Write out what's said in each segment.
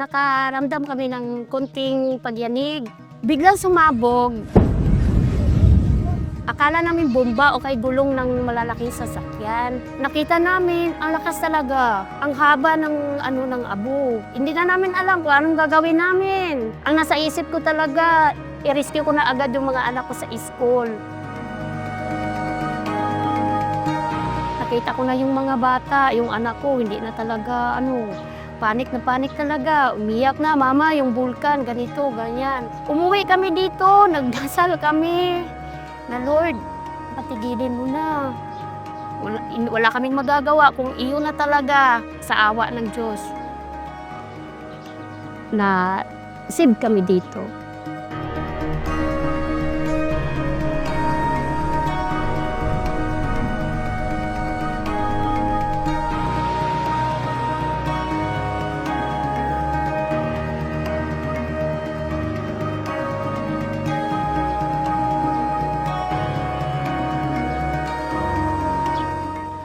nakaramdam kami ng konting pagyanig. Biglang sumabog. Akala namin bomba o kay gulong ng malalaking sasakyan. Nakita namin, ang lakas talaga. Ang haba ng ano ng abo. Hindi na namin alam kung anong gagawin namin. Ang nasa isip ko talaga, i-rescue ko na agad yung mga anak ko sa school. Nakita ko na yung mga bata, yung anak ko, hindi na talaga ano, panik na panik talaga. Umiyak na, mama, yung vulkan, ganito, ganyan. Umuwi kami dito, nagdasal kami na Lord, patigilin mo na. Wala, wala kaming magagawa kung iyo na talaga sa awa ng Diyos. Na save kami dito.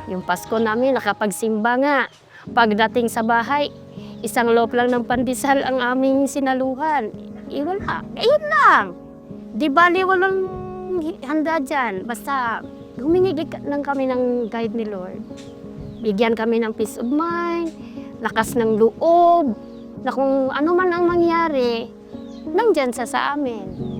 Yung Pasko namin, nakapagsimba nga. Pagdating sa bahay, isang loaf lang ng pandesal ang aming sinaluhan. Eh, wala. Ayun lang. Di bali walang handa dyan. Basta humingi lang kami ng guide ni Lord. Bigyan kami ng peace of mind, lakas ng loob, na kung ano man ang mangyari, nandyan sa sa amin.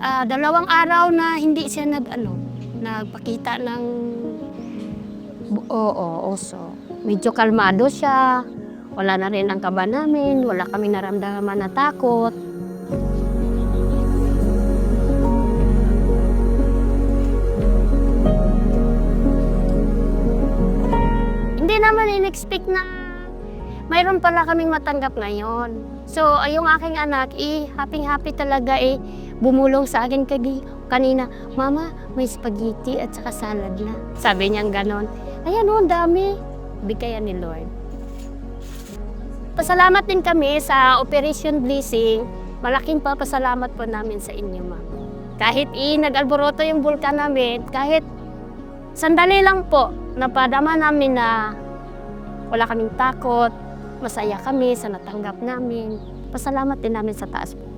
Ah, dalawang araw na hindi siya nag ano, nagpakita ng oo, oso. Medyo kalmado siya. Wala na rin ang kaba namin, wala kami naramdaman na takot. Hindi naman in-expect na mayroon pala kaming matanggap ngayon. So, yung aking anak, eh, happy-happy talaga eh, bumulong sa akin kanina, Mama, may spaghetti at saka salad na. Sabi niyang ganon. Ayan o, ang dami. Bigayan ni Lord. Pasalamat din kami sa Operation Blessing. Malaking papasalamat po namin sa inyo, Ma'am. Kahit i nag-alboroto yung bulkan namin, kahit sandali lang po, napadama namin na wala kaming takot, masaya kami sa natanggap namin. Pasalamat din namin sa taas po.